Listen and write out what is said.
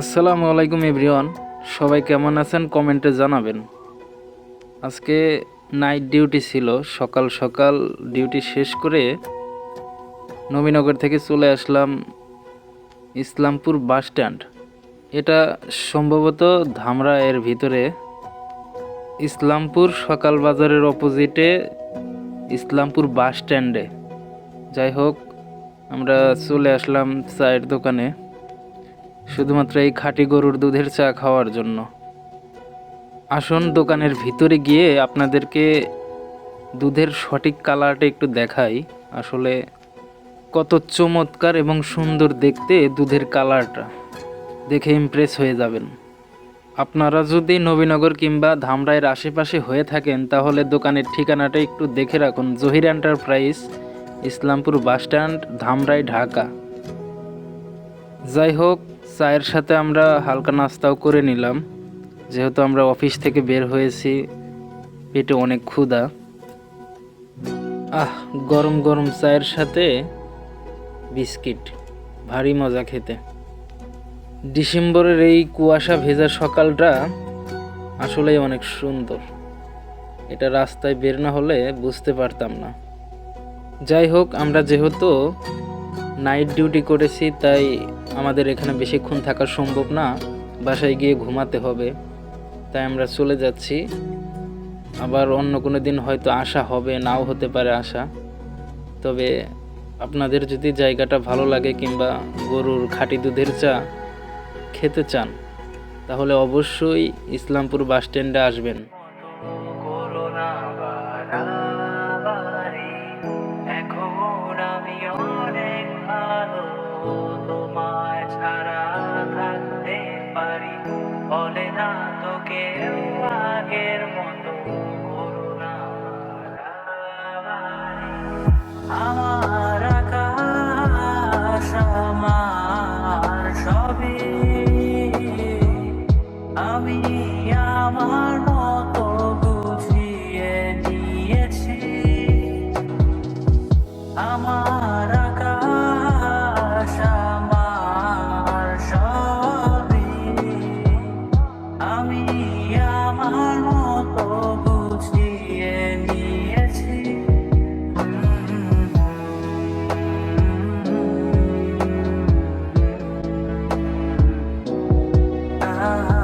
আসসালামু আলাইকুম এভরিওয়ান। সবাই কেমন আছেন কমেন্টে জানাবেন। আজকে নাইট ডিউটি ছিল, সকাল সকাল ডিউটি শেষ করে নবীনগর থেকে চলে আসলাম ইসলামপুর বাস স্ট্যান্ড। এটা সম্ভবত ধামরা এর ভিতরে। ইসলামপুর সকাল বাজারের অপোজিটে ইসলামপুর বাস স্ট্যান্ডে। যাই হোক, আমরা চলে আসলাম চায়ের দোকানে। শুধুমাত্র এই খাঁটি গরুর দুধের চা খাওয়ার জন্য। আসুন দোকানের ভিতরে গিয়ে আপনাদেরকে দুধের সঠিক কালারটা একটু দেখাই। আসলে কত চমৎকার এবং সুন্দর দেখতে দুধের কালারটা। দেখে ইমপ্রেস হয়ে যাবেন। আপনারা যদি নবীনগর কিংবা ধামরাইয়ের আশেপাশে হয়ে থাকেন, তাহলে দোকানের ঠিকানাটা একটু দেখে রাখুন। Zahir enterprise, Islampur bus stand, Dhamrai, Dhaka. যাই হোক চায়ের সাথে আমরা হালকা নাস্তাও করে নিলাম। যেহেতু আমরা অফিস থেকে বের হয়েছি, পেটে অনেক ক্ষুধা। আহ, গরম গরম চায়ের সাথে বিস্কিট, ভারী মজা খেতে। ডিসেম্বরের এই কুয়াশা ভেজা সকালটা আসলেই অনেক সুন্দর। এটা রাস্তায় বের না হলে বুঝতে পারতাম না। যাই হোক, আমরা যেহেতু নাইট ডিউটি করেছি, তাই আমাদের এখানে বেশিক্ষণ থাকা সম্ভব না, বাসায় গিয়ে ঘুমাতে হবে। তাই আমরা চলে যাচ্ছি। আবার অন্য কোনো দিন হয়তো আসা হবে, নাও হতে পারে আসা তবে আপনাদের যদি জায়গাটা ভালো লাগে কিংবা গরুর খাঁটি দুধের চা খেতে চান, তাহলে অবশ্যই ইসলামপুর বাস স্ট্যান্ডে আসবেন। বলে না তোকে আগের মতো করুণা। আমার আকাশ সবে আমি আমার মতো বুঝিয়ে নিয়েছি আমার love.